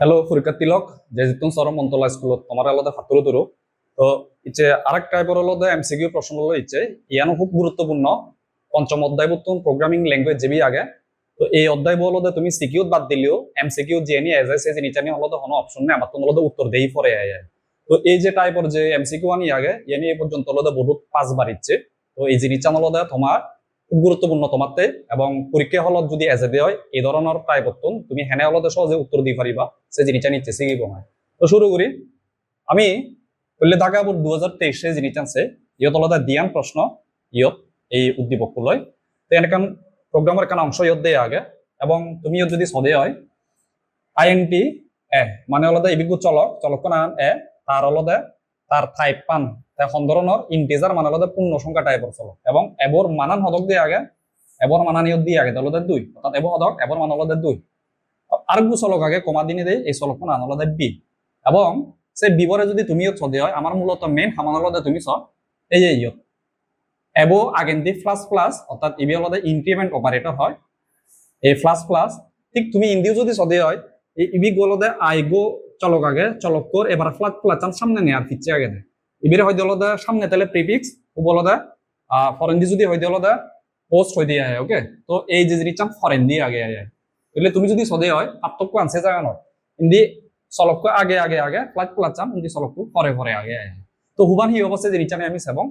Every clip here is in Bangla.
হ্যালো পরীক্ষার্থী লোক যে জিতুন সরম মন্তলা স্কুলত। তোমার আলাদা ফাতুরো তুরো তো, ইচ্ছে আরেক টাইপের হলো এমসিকিউ প্রশ্ন হলো ইচ্ছে। ইয়ানো খুব গুরুত্বপূর্ণ পঞ্চম অধ্যায় বর্তন প্রোগ্রামিং ল্যাঙ্গুয়েজ যেবি আগে। তো, এই অধ্যায় যে তুমি সিকিউ বাদ দিলেও এম এমসিকিউ যে নিয়ে এজ এস জিনিস নিয়ে হলো কোনো অপশন নেই। আমার তো হলো উত্তর দেই পরে আয়। তো, এই যে টাইপের যে এম এমসিকিউ আনি আগে, ইয়ানি এই পর্যন্ত হলো বহুত পাঁচবার ইচ্ছে। তো, এই জিনিসটা হলো তোমার গুরুত্বপূর্ণ তোমাতে এবং পরীক্ষা হলত যদি এজে হয় এই ধরনের প্রায় বর্তন তুমি হেনে হলতে সহজে উত্তর দিয়ে পারিবা, সে জিনিসটা নিচ্ছে শিখিব না তো শুরু করি। আমি বললে ঢাকা বোর্ড দু হাজার তেইশে জিনিস আনছে ইয়ত হলতে দিয়ান প্রশ্ন ইয়ত এই উদ্দীপক লয় তো এনেকান প্রোগ্রামের কান অংশ ইয়ত দেয় আগে, এবং তুমি ইয়ত যদি সদে হয় আইএনটি এ মানে হলতে এবিগু চলক চলক নাম এ তার হলতে তার টাইপ পান এখন ধরনের ইন্টিজার মানে হলো পূর্ণ সংখ্যা টাইপের চলক, এবং এবর মানান হদক দিয়ে আগে এবর মানান ইয়ত দিয়ে আগে তাহলে দুই অর্থাৎ এব হদক এবর মান হলো দুই আরেকগু চলক আগে, কমা দিনে দেয় এই চলক মান হলো বি। এবং সে বিবরে যদি তুমি ইয়ত চদে হয় আমার মূলত মেইন সামান হলো তুমি চ এই যে ইয়ত। এব আগেন দি প্লাস প্লাস অর্থাৎ ইবি হলো ইনক্রিমেন্ট অপারেটর হয়। এই প্লাস প্লাস ঠিক তুমি ইন্দিও যদি চদে হয়, এই ইবি গলো দে আই গো চলক আগে, চলক কর এবার ফ্লাট ফ্লাচান সামনে নেয়ার পিচ্ছে আগে দে। ইবিরে হয়তো সামনে তাহলে প্রিফিক্স ও বলো দে ফরেন যদি হয়তো হলো দে পোস্ট হয়ে দিয়ে আয় ওকে তো এই যে জিনিসটা ফরেন দিয়ে আগে আয় তাহলে তুমি যদি সদে হয় পার্থক্য আনছে জায়গা নয় ইন্দি চলক আগে আগে আগে ফ্লাট ফ্লাচান ইন্দি চলক পরে পরে আগে আয় তো হুবান হি অবস্থা জিনিসটা আমি সেবং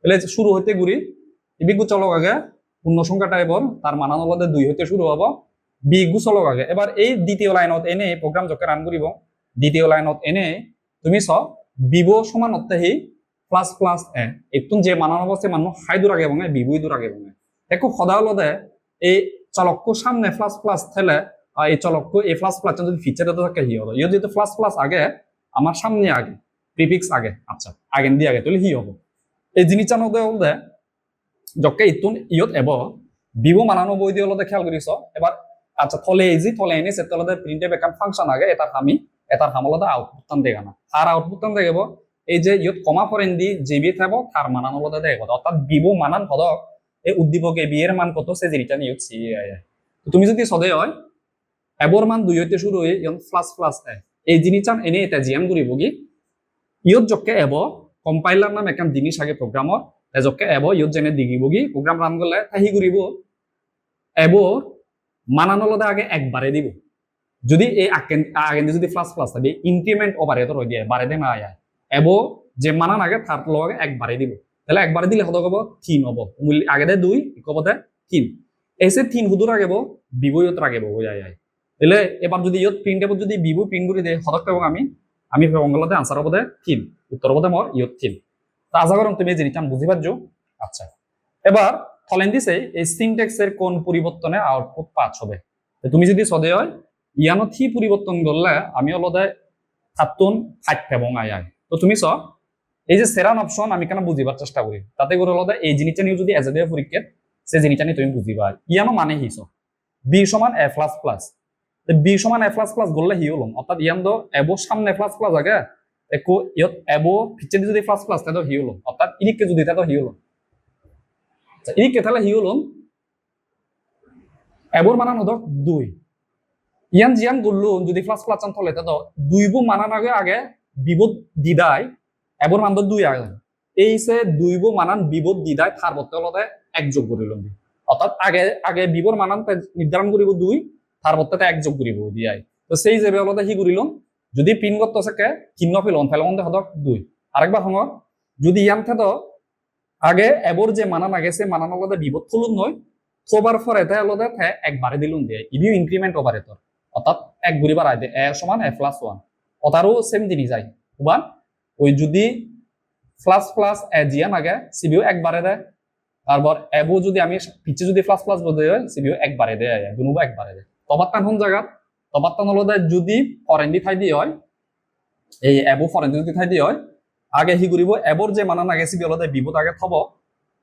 তাহলে শুরু হইতে ঘুরি ইবিগু চলক আগে পূর্ণ সংখ্যা টাইপর তার মানান হলো দুই হইতে শুরু হব বিগু চলক আগে। এবার এই দ্বিতীয় লাইনত এনে প্রোগ্রাম যকে রান করিব দ্বিতীয় লাইনত এনে, তুমি চ বিব সমান প্লাস প্লাস এ একটু যে মানান অবস্থা মানুষ হাই দূর আগে বঙে বিবুই দূর আগে বঙে একো সদা হলদে এই চলক্য সামনে প্লাস প্লাস থেলে আর এই চলক্য এই প্লাস প্লাস যদি ফিচারে তো থাকে হি হলো ইয়ে যেহেতু প্লাস প্লাস আগে আমার সামনে আগে প্রিফিক্স আগে আচ্ছা আগেন দিয়ে আগে তাহলে হি হব। এই জিনিসটা নদে হলদে যকে ইতুন ইয়ত এব বিবো মানানো বই দিয়ে হলদে খেয়াল করিছ এবার আচ্ছা থলে এই যে থলে এনে সেটা হলদে প্রিন্টে বেকান ফাংশন আগে এটা আমি এটার হামলদে আউটপুট টান দেগা না আর আউটপুট টান দেখাব এই যে ইয়ত কমা ফরেন দি জিবি থাকব তার মানান হলদে দেখাব অর্থাৎ বিবো মানান হদক এই উদ্দীপকে বি এর মান কত সে জিনিসটা নিয়ত সি তো তুমি যদি সদে হয় এবর মান দুই হইতে শুরু হয়ে ইয়ন প্লাস প্লাস এ এই জিনিসটা এনে এটা জিয়াম করিব কি? ইয়ত জকে এব কম্পাইলার নাম একান জিনিস আগে প্রোগ্রামর এজকে এব ইয়ত যেনে দিগিব কি প্রোগ্রাম রান করলে তাহি করিব এব মানান হলদে আগে একবারে দিব। যদি এই আগে যদি প্লাস প্লাস থাকে ইনক্রিমেন্ট অপারেটর হয়ে দিয়ে বারে দে না আয় এব যে মানান আগে তার লগে একবারে দিব। তাহলে একবারে দিলে হতো কব তিন হব। মূল্য আগে দে দুই কব দে তিন এসে তিন হুদুর আগে বিবো ইয়ত আগে বই আয় আয় তাহলে এবার যদি ইয়ত প্রিন্ট এবার যদি বিবো প্রিন্ট করে দেয় হতক পাবো আমি আমি বঙ্গলতে আনসার হব দে তিন উত্তর হব দে মর ইয়ত তিন তো আশা করুন তুমি এই জিনিসটা বুঝি পারছ আচ্ছা। এবার ফলেন দিছে, এই সিনটেক্সের কোন পরিবর্তনে আউটপুট পাঁচ হবে। তুমি যদি সদে হয় ইয়ানো থি পরিবর্তন করলে আমি হলদে সাতুন ফাইভ এবং আই আই। তো তুমি চ এই যে সেরান অপশন আমি কেন বুঝিবার চেষ্টা করি? তাতে করে হলদে এই জিনিসটা নিয়ে যদি এজে দেয় পরীক্ষাত সে জিনিসটা নিয়ে তুমি বুঝিবা। ইয়ানো মানে হিস বি সমান এ প্লাস প্লাস বি সমান এ প্লাস প্লাস করলে হি হলম অর্থাৎ ইয়ান দো এবো সামনে প্লাস প্লাস আগে, একো ইয়ত এবো পিছে যদি প্লাস প্লাস তাহলে হি হলম অর্থাৎ ইনিকে যদি তাহলে হি হলম ইনিকে তাহলে হি হলম এবর মানান হদক দুই। ইয়ান জিয়ান গুল্লু যদি প্লাস প্লাস চান থলে তো দুইবু মানান আগে আগে বিবোধ দিদাই এবর মান দুই আগে। এই সে দুইবু মানান বিবোধ দিদাই তার বর্তে হলতে এক যোগ করিল অর্থাৎ আগে আগে বিবর মানান নির্ধারণ করিব দুই তার বর্তে এক যোগ করিব দিয়াই। তো সেই যে হলতে হি করিল যদি পিন গত থাকে কিন্ন ফেলন ফেলন হদক দুই। আরেকবার হঙ যদি ইয়ান থেদ আগে এবর যে মানান আগে সে মানান হলতে বিবোধ খুলুন নয় থবার পরে তাই হলতে একবারে দিলুন দিয়ে। ইভিউ ইনক্রিমেন্ট অপারেটর অর্থাৎ এক ঘুরি বাড়াই দেয় এ সমান, এ প্লাস ওয়ান অতারও সেম জিনিস যায়। ওয়ান ওই যদি প্লাস প্লাস এ জিয়ান আগে সিবিও একবারে দেয়। তারপর এবো যদি আমি পিছে যদি প্লাস প্লাস বোঝে হয় সিবিও একবারে দেয় দুনুবো একবারে দেয়। তবাত টান হন জায়গা তবাত টান হলো দেয় যদি ফরেন্ডি ঠাই দিয়ে হয়, এই এবো ফরেন্ডি যদি ঠাই দিয়ে হয়, আগে হি করিব এবর যে মানান আগে সিবি হলো দেয় বিপদ আগে থব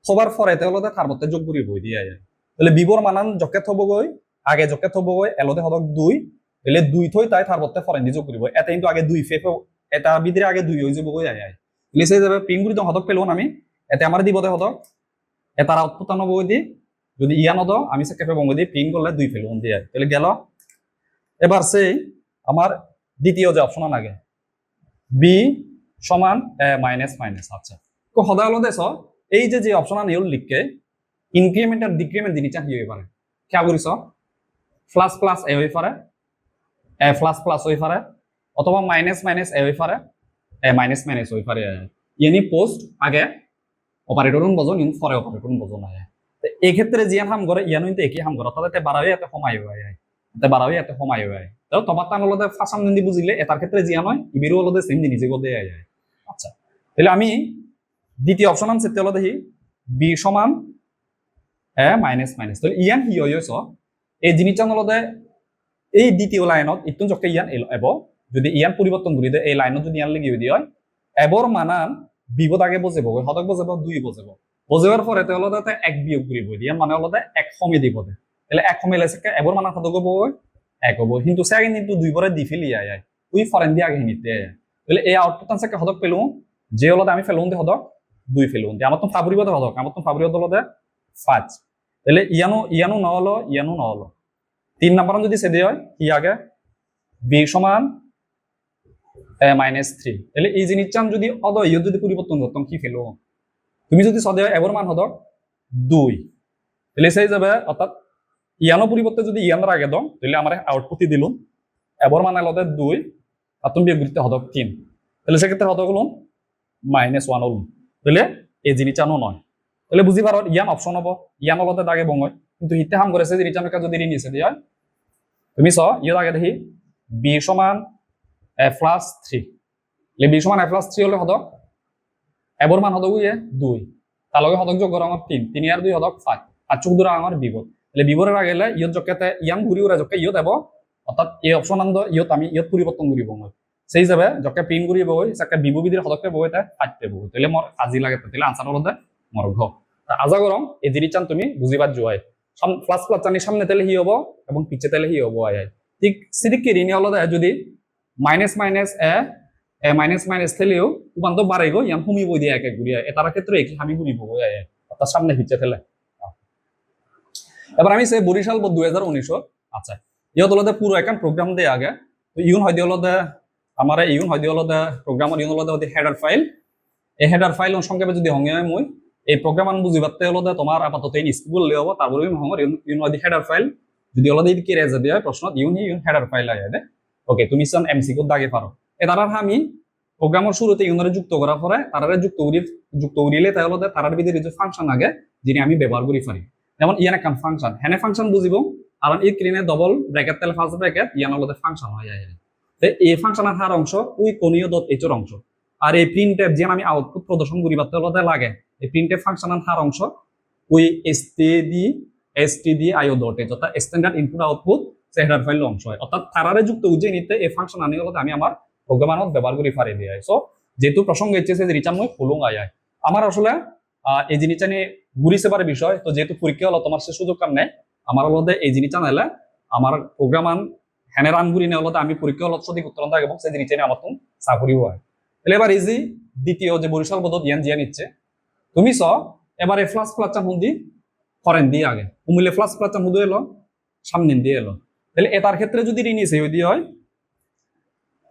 থবার পরে তে হলো দেয় তার মধ্যে যোগ করিব দিয়ে যায় তাহলে বিবর মানান জকে থব গই আগে জকে থব গই এলতে হদক দুই, তাহলে দুই থই তাই তার মধ্যে ফরেন্ডি যোগ করিব এটা কিন্তু আগে দুই ফেফে এটা বিদিরে আগে দুই হয়ে যাব আয় তাহলে সেই যাবে পিঙ্গুরি তো হদক পেল আমি, এতে আমার দিব দিবতে হদক এটার আউটপুট আনব দি, যদি ইয়া নদ, আমি সে কেফে বঙ্গ দিয়ে পিন করলে দুই ফেলব দিয়ে। তাহলে গেল। এবার সেই আমার দ্বিতীয় যে অপশন আগে বি সমান, এ মাইনাস মাইনাস আচ্ছা। তো সদায় হলো দেশ এই যে যে অপশন আনিল লিখকে ইনক্রিমেন্ট আর ডিক্রিমেন্ট জিনিসটা কি হয়ে পারে খেয়াল করিস প্লাস প্লাস এ হয়ে পারে এ প্লাস প্লাস হয়ে পারে অথবা মাইনাস মাইনাস এ পারে এ মাইনাস মাইনাস পারে ইয়ানি পোস্ট আগে অপারেটরন বজন ইন ফরে অপারেটরন বজন আয় তো এই ক্ষেত্রে জিয়ান হাম করে ইয়ানো কিন্তু একই হাম করে অর্থাৎ এতে বাড়াই এতে কমাই হয় এতে বাড়াই এতে কমাই হয় তো তোমার তান হলদে ফাঁসাম নিন্দি বুঝিলে এটার ক্ষেত্রে জিয়ান হয় ইবিরও হলদে সেম জিনিস গদে যায় আচ্ছা তাহলে আমি দ্বিতীয় অপশন আনছি তেল দেখি, বি সমান এ মাইনাস মাইনাস তাহলে ইয়ান হি হইছ এই জিনিসটা হলদে এই দ্বিতীয় লাইনত ইতুন জকে ইয়ান এব যদি ইয়ান পরিবর্তন করি এই লাইনত যদি ইয়ান লেগে দিয়ে হয় এবর মানান বিপদ আগে বজাব সদক বজাব, দুই বজাব। বজাবার পরে তেল তাতে এক বিয়োগ করিব ইয়ান মানে হলদে এক সমে দিব দে তাহলে এক সমে লেছে এবর মানান সদক হব এক হব। কিন্তু সে আগে কিন্তু দুই পরে দি ফেলি আয় আয় তুই ফরেন দিয়ে আগে নিতে তাহলে এই আউটপুট আনছে সদক পেলু। যে হলদে আমি ফেলুন দে সদক, দুই ফেলুন দে আমার তো ফাবরিব দে সদক আমার তো ফাবরিব হলদে পাঁচ। তাহলে ইয়ানো ইয়ানো নহলো ইয়ানো নহলো। তিন নাম্বার যদি সেদে হয় কি আগে বি সমান মাইনাস থ্রি তাহলে এই জিনিসটা যদি অদ ইয়ে যদি পরিবর্তন করতাম কি ফেলো তুমি যদি সদে এবার মান হদ দুই। তাহলে সেই যাবে অর্থাৎ ইয়ানো পরিবর্তে যদি ইয়ানোর আগে দাও, তাহলে আমার আউটপুটই দিলুম। এবার মান আলাদা দুই, আর তুমি দিতে হদক তিন। তাহলে সেক্ষেত্রে হদক হলো মাইনাস ওয়ান হল। তাহলে এই জিনিসটা নয়। তাহলে বুঝি পারো, ইয়ান অপশন হব। ইয়ান অলতে দাগে বঙয় কিন্তু হিতে হাম করেছে, জিনিসটা যদি নিছে দিয়ে। তুমি চ ইয়ে আগে দেখি বি সমান এ প্লাস থ্রি বি সমান এ প্লাস থ্রি হলে হদক এবৰ মান হদক ইয়ে দুই। তার লগে হদক যোগ আমার তিন। তিনি আর দুই হদক পাঁচ আর চোখ দূরা আমার বিপদ তাহলে বিবরের আগে হলে ইয়ত জকেতে ইয়াং ঘুরি উড়া জকে ইয়ত এব অর্থাৎ এই অপশন আনন্দ ইয়ত আমি ইয়ত পরিবর্তন করিব মই। সেই হিসাবে জকে পিন ঘুরি বই চাকে বিবু বিধির হদকে বই তাই পাঁচতে বই তাহলে মোৰ আজি লাগে তাহলে আনসার হলতে মোৰ ঘ। আজা গরম এই জিনিসটান তুমি বুঝিবার জুয়াই প্লাস প্লাস জানি সামনে তেলে হি হব, এবং পিছে তেলে হি হব আয় ঠিক সিদিকে ঋণী হলো যদি minus minus a a minus minus থেলেও উপান্ত বাড়াই গো ইয়ান হুমি বই দিয়ে একে ঘুরিয়া এটার ক্ষেত্রে একই আমি ঘুরি বই আয় অর্থাৎ সামনে পিছে ফেলে এবার আমি সে বরিশাল দুই হাজার উনিশশো আচ্ছা ইহত হলো পুরো একান প্রোগ্রাম দিয়ে আগে। তো ইউন হয় হলো আমার ইউন হয় হলো প্রোগ্রামের ইউন হলো হেডার ফাইল এই হেডার ফাইল সংক্ষেপে যদি হঙে মই, এই প্রোগ্রাম আন বুঝি পারতে হলো তোমার আপাতত এই স্কুল লে হব তারপরে হঙর ইউন হয় হেডার ফাইল যদি হলো কি রেজে দিয়ে প্রশ্ন ইউন ইউন হেডার ফাইল আয় ওকে তুমি চান এমসিকিউ দাগে পারো এ তারা আমি প্রোগ্রামের শুরুতে ইউনারে যুক্ত করার পরে তারারে যুক্ত করি যুক্ত করিলে তাহলে তারার ভিতরে যে ফাংশন আগে যিনি আমি ব্যবহার করি পারি যেমন ইয়ান একটা ফাংশন হেনে ফাংশন বুঝিব আর এই স্ক্রিনে ডবল ব্র্যাকেট তেল ফার্স্ট ব্র্যাকেট ইয়ান হলো ফাংশন হয় যায় এই ফাংশনের হার অংশ ওই কোনীয় ডট এইচর অংশ। আর এই প্রিন্ট ট্যাব যে আমি আউটপুট প্রদর্শন করি বাতে হলো লাগে, এই প্রিন্ট ট্যাব ফাংশনের হার অংশ ওই S T D S T D I O dot অর্থাৎ standard input output header file অংশ হয়। অর্থাৎ তারারে যুক্ত উজ্জে নিতে এই ফাংশন আনি হলো আমি আমার প্রোগ্রামানত ব্যবহার করি পারি দিয়ে সো যেহেতু প্রসঙ্গ হচ্ছে যে রিচার্জ মই খুলুং আয় আমার আসলে এই জিনিসটা নিয়ে ঘুরি সেবার বিষয়, তো যেহেতু পরীক্ষা হলো তোমার সে সুযোগ কারণে আমার হলো এই জিনিসটা নাইলে আমার প্রোগ্রামান হ্যানে রান ঘুরি নেওয়া আমি পরীক্ষা হলো সঠিক উত্তর থাকে এবং সেই জিনিসটা নিয়ে আমার তুমি চাকরিও হয় তাহলে এবার এই যে দ্বিতীয় যে বরিশাল পদত ইয়ান জিয়া নিচ্ছে, তুমি চ এবারে ফ্লাস ফ্লাচান হুন্দি ফরেন দিয়ে আগে। উমিলে ফ্লাস ফ্লাচান হুদু এলো সামনে দিয়ে এলো। তাহলে এটার ক্ষেত্রে যদি ঋণ এসে দিয়ে হয়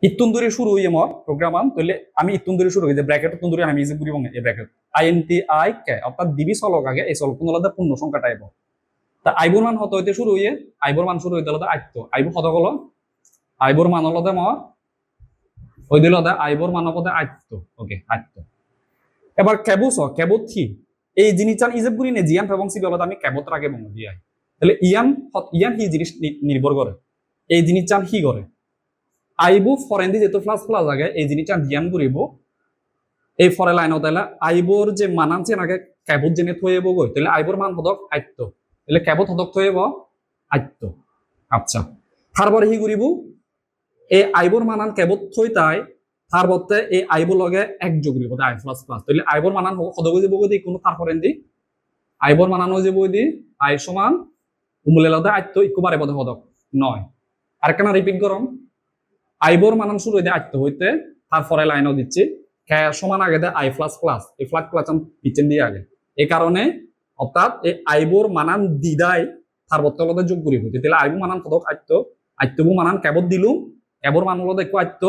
ইত্তুন্দুরি শুরু হইয়ে মর প্রোগ্রাম তাহলে আমি ইত্তুন্দুরি শুরু হই, যে ব্র্যাকেট তুন্দুরি আমি ইজি বুড়ি এই bracket I N T I K অর্থাৎ দিবি চলক আগে, এই চলক আলাদা পূর্ণ সংখ্যা টাইপ তা আইবুর মান হতে হইতে শুরু হইয়ে? আইবুর মান শুরু হইতে আলাদা আইত্য আইবু কত গলো আইবুর মান হলো মর ওই দিল আইবুর মান হতে আইত্য ওকে আইত্য এবার কেবুস কেবুত থি এই জিনিসটা ইজেব গুরি নে, জিয়ান এবং সি আমি কেবত রাগে বঙ্গ দিয়ে তাহলে ইয়ান ইয়ান হি জিনিস নির্ভর করে এই জিনিসটা হি করে আইবু ফরেন্দি যেহেতু প্লাস প্লাস আগে, এই জিনিসটা ধ্যান করিব এই ফরে লাইনত তাহলে আইবর যে মানান চেন আগে ক্যাবত জেনে থইব গই তাহলে আইবর মান হদক আত্য তাহলে ক্যাবত হদক থইব আত্য আচ্ছা তারপরে হি করিব এই আইবর মানান ক্যাবত থই তাই তার বলতে এই আইবর লগে এক যোগ করিব আই প্লাস প্লাস তাহলে আইবর মানান হদক যাব গই কোনো তার ফরেন্দি আইবর মানান হয়ে যাব দি আই সমান উমুলে লদে আত্য ইকো বারে বদে হদক নয়। আর কেন রিপিট করম আইবর মানান শুরু হইতে আটতে হইতে তারপরে লাইনও দিচ্ছি। সমান আগে দেয়? আই প্লাস প্লাস এই ফ্লাট প্লাস পিছন দিয়ে আগে। এই কারণে অর্থাৎ এই আইবর মানান দিদাই তার বর্তমানে যোগ করি হইতে তাহলে আইবু মানান কতক আত্য আত্যবু মানান কেবত দিলুম, এবর মান হলো একটু আইত্য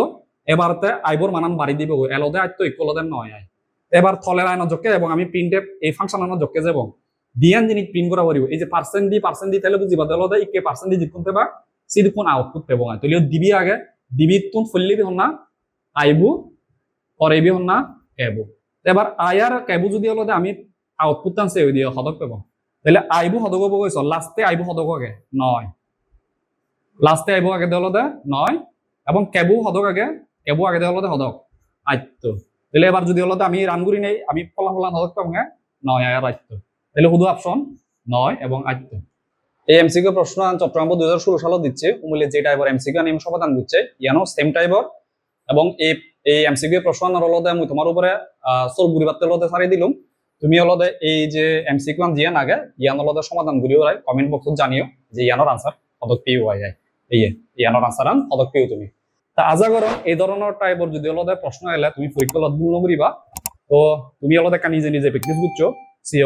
এবারতে আইবর মানান বাড়ি দিব। এলদে আইত্য ইকো লদে নয় আই এবার থলের আইন যোগকে এবং আমি প্রিন্টে এই ফাংশন আইন যোগকে যাব। দিয়ান জিনিস প্রিন্ট করা পারিব এই যে পার্সেন্ট দি পার্সেন্ট দি তাহলে বুঝিবা তাহলে ইকে পার্সেন্ট দি জিকুন তেবা সিদি কোন আউটপুট পেব না তাহলে দিবি আগে, দিবি তুন ফুললিবি হন না আইবু পরেবি হন না কেবু এবার আয়ার কেবু যদি হলো আমি আউটপুট টান সেভ দিয়ে সদক পাব তাহলে আইবু সদক পাব কৈছ, লাষ্টে আইবু সদক আগে, নয়। লাষ্টে আইবু আগে দেওয়া দে নয়। এবং কেবু সদক আগে কেবু আগে দেওয়া দে সদক আইত্য তাহলে এবার যদি হলো আমি রান করি নেই, আমি ফলা ফলা সদক পাব নয় আয়ার আইত্য তাহলে শুধু অপশন নয় এবং আইত্য এই এমসিকিউ প্রশ্ন চট্টগ্রাম দুই হাজার ষোলো সালত দিচ্ছে। উমলে যে টাইপের এমসিকিউ নিয়ম সমাধান দিচ্ছে ইয়ানো সেম টাইপর। এবং এই এই এমসিকিউ প্রশ্ন আনার হলদে আমি তোমার উপরে সর গুড়ি বাত্তে হলদে সারি দিলুম। তুমি হলদে এই যে এমসিকিউ আন জিয়ান আগে, ইয়ান হলদে সমাধান করিও রাই কমেন্ট বক্সত জানিও যে ইয়ানোর আনসার পদক পিও হয় যায় এই ইয়ানোর আনসার আন পদক পিও তুমি। তা আজা করো এই ধরনের টাইপর যদি হলদে প্রশ্ন এলে তুমি পরীক্ষা লদ মূল্য করিবা তো তুমি হলদে একটা নিজে নিজে প্র্যাকটিস করছ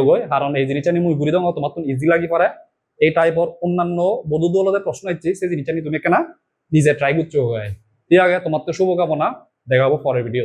গই কারণ এই জিনিসটা মুই দাও তোমার তো ইজি লাগি পাৰে। এই টাইপর অন্যান্য বধু দলতে প্রশ্ন হচ্ছে সেই জিনিসটা তুমি কেনা, নিজে ট্রাই করছ হয় ঠিক আগে তোমার তো শুভকামনা দেখা হব পরের ভিডিও